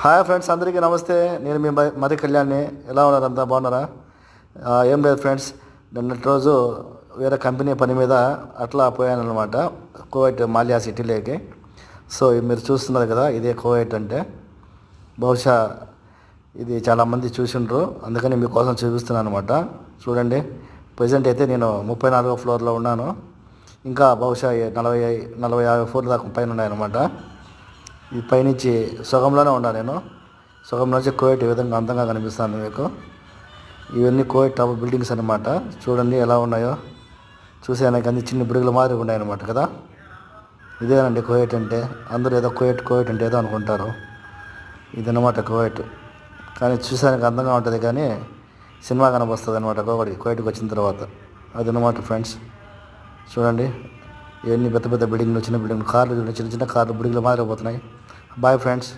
Hi friends అందరికీ నమస్తే. నేను మీ మరి కళ్యాణ్ని. ఎలా ఉన్నారు అంతా? బాగున్నారా? ఏం లేదు ఫ్రెండ్స్. నిన్నటి రోజు వేరే కంపెనీ పని మీద అట్లా పోయాను అనమాట కోవైట్ మాల్యా సిటీలోకి. సో మీరు చూస్తున్నారు కదా ఇదే కోవైట్ అంటే. బహుశా ఇది చాలామంది చూసిండ్రు. అందుకని మీకోసం చూపిస్తున్నాను అనమాట చూడండి. ప్రజెంట్ అయితే నేను ముప్పై నాలుగో ఫ్లోర్లో ఉన్నాను. ఇంకా బహుశా నలభై నలభై యాభై ఫ్లోర్ల దాకా పైన ఉన్నాయన్నమాట. ఈ పైనుంచి సగంలోనే ఉన్నా నేను. సగం కోయట్ ఈ విధంగా అందంగా కనిపిస్తాను మీకు. ఇవన్నీ కోయట్ టాప్ బిల్డింగ్స్ అనమాట చూడండి ఎలా ఉన్నాయో. చూసేదానికి అన్ని చిన్న బిడుగుల మాదిరి ఉన్నాయన్నమాట కదా. ఇదేనండి కోయట్ అంటే. అందరూ ఏదో కోయట్ కోయట్ అంటే ఏదో అనుకుంటారు. ఇదన్నమాట కోయట్. కానీ చూసేదానికి అందంగా ఉంటుంది కానీ సినిమా కనబస్తుంది అనమాట కోవిడ్ వచ్చిన తర్వాత. అదన్నమాట ఫ్రెండ్స్. చూడండి. ఇవన్నీ పెద్ద పెద్ద బిల్డింగ్లు చిన్న బిల్డింగ్లు కార్లు చిన్న చిన్న కార్లు బిల్డింగ్లు మాదిరిపోతున్నాయి బాయ్ ఫ్రెండ్స్